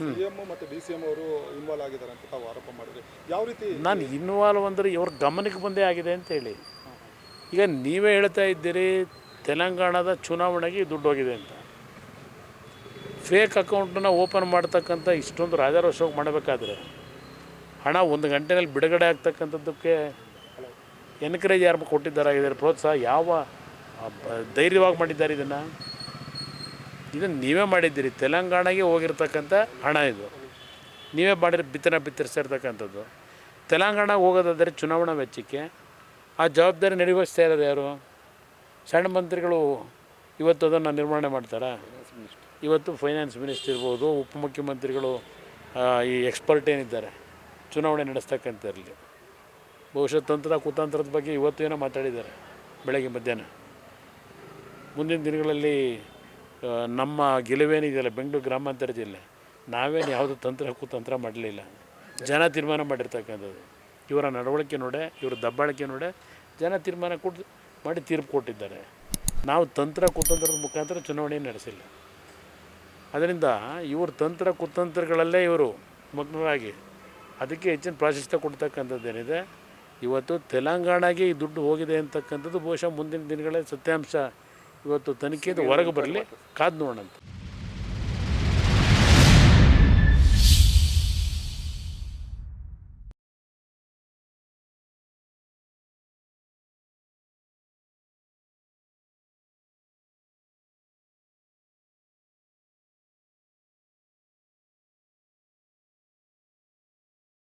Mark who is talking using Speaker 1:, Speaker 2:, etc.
Speaker 1: CM ಮತ್ತು D C M ಅವರು involve ಆಗಿದ್ದಾರೆ ಅಂತ ತಾವು ಆರೋಪ ಮಾಡಿದ್ರಿ. ಯಾವ ರೀತಿ
Speaker 2: ನಾನು ಇನ್ವಾಲ್ವ್ ಅಂದರೆ ಇವ್ರ ಗಮನಕ್ಕೆ ಬಂದೇ ಆಗಿದೆ ಅಂತ ಹೇಳಿ. ಈಗ ನೀವೇ ಹೇಳ್ತಾ ಇದ್ದೀರಿ ತೆಲಂಗಾಣದ ಚುನಾವಣೆಗೆ ದುಡ್ಡು ಹೋಗಿದೆ ಅಂತ. ಫೇಕ್ ಅಕೌಂಟನ್ನ ಓಪನ್ ಮಾಡ್ತಕ್ಕಂಥ ಇಷ್ಟೊಂದು ರಾಜಾರೋಷವಾಗಿ ಮಾಡಬೇಕಾದ್ರೆ ಹಣ ಒಂದು ಗಂಟೆನಲ್ಲಿ ಬಿಡುಗಡೆ ಆಗ್ತಕ್ಕಂಥದ್ದಕ್ಕೆ ಎನ್ಕರೇಜ್ ಯಾರು ಕೊಟ್ಟಿದ್ದಾರೆ ಪ್ರೋತ್ಸಾಹ ಯಾವ ಧೈರ್ಯವಾಗಿ ಮಾಡಿದ್ದಾರೆ ಇದನ್ನು? ಇದನ್ನು ನೀವೇ ಮಾಡಿದ್ದೀರಿ. ತೆಲಂಗಾಣಗೆ ಹೋಗಿರ್ತಕ್ಕಂಥ ಹಣ ಇದು. ನೀವೇ ಮಾಡಿರೋ ಬಿತ್ತನೆ ಬಿತ್ತರಿಸಿರ್ತಕ್ಕಂಥದ್ದು ತೆಲಂಗಾಣ ಹೋಗೋದಾದರೆ ಚುನಾವಣಾ ವೆಚ್ಚಕ್ಕೆ ಆ ಜವಾಬ್ದಾರಿ ನಿರ್ವಹಿಸ್ತಾ ಇರೋದು ಯಾರು? ಸಣ್ಣ ಮಂತ್ರಿಗಳು ಇವತ್ತು ಅದನ್ನು ನಿರ್ವಹಣೆ ಮಾಡ್ತಾರಾ? ಇವತ್ತು ಫೈನಾನ್ಸ್ ಮಿನಿಸ್ಟರ್ ಇರ್ಬೋದು ಉಪಮುಖ್ಯಮಂತ್ರಿಗಳು ಈ ಎಕ್ಸ್ಪರ್ಟ್ ಏನಿದ್ದಾರೆ? ಚುನಾವಣೆ ನಡೆಸ್ತಕ್ಕಂಥರಲ್ಲಿ ಬಹುಶಃ ತಂತ್ರ ಕುತಂತ್ರದ ಬಗ್ಗೆ ಇವತ್ತು ಏನೋ ಮಾತಾಡಿದ್ದಾರೆ ಬೆಳಗ್ಗೆ ಮಧ್ಯಾಹ್ನ. ಮುಂದಿನ ದಿನಗಳಲ್ಲಿ ನಮ್ಮ ಗೆಲುವೇನಿದೆಯಲ್ಲ ಬೆಂಗಳೂರು ಗ್ರಾಮಾಂತರ ಜಿಲ್ಲೆ, ನಾವೇನು ಯಾವುದು ತಂತ್ರ ಕುತಂತ್ರ ಮಾಡಲಿಲ್ಲ. ಜನ ತೀರ್ಮಾನ ಮಾಡಿರ್ತಕ್ಕಂಥದ್ದು. ಇವರ ನಡವಳಿಕೆ ನೋಡೆ, ಇವರ ದಬ್ಬಾಳಿಕೆ ನೋಡೆ ಜನ ತೀರ್ಮಾನ ಕೊಟ್ಟು ಮಾಡಿ ತೀರ್ಪು ಕೊಟ್ಟಿದ್ದಾರೆ. ನಾವು ತಂತ್ರ ಕುತಂತ್ರದ ಮುಖಾಂತರ ಚುನಾವಣೆ ನಡೆಸಿಲ್ಲ. ಅದರಿಂದ ಇವರು ತಂತ್ರ ಕುತಂತ್ರಗಳಲ್ಲೇ ಇವರು ಮಗ್ನರಾಗಿ ಅದಕ್ಕೆ ಹೆಚ್ಚಿನ ಪ್ರಾಶಸ್ತ್ಯ ಕೊಡ್ತಕ್ಕಂಥದ್ದೇನಿದೆ ಇವತ್ತು ತೆಲಂಗಾಣಗೆ ಈ ದುಡ್ಡು ಹೋಗಿದೆ ಅಂತಕ್ಕಂಥದ್ದು ಬಹುಶಃ ಮುಂದಿನ ದಿನಗಳೇ ಸತ್ಯಾಂಶ ಇವತ್ತು ತನಿಖೆಯಿಂದ ಹೊರಗೆ ಬರಲಿ ಕಾದು ನೋಡೋಣ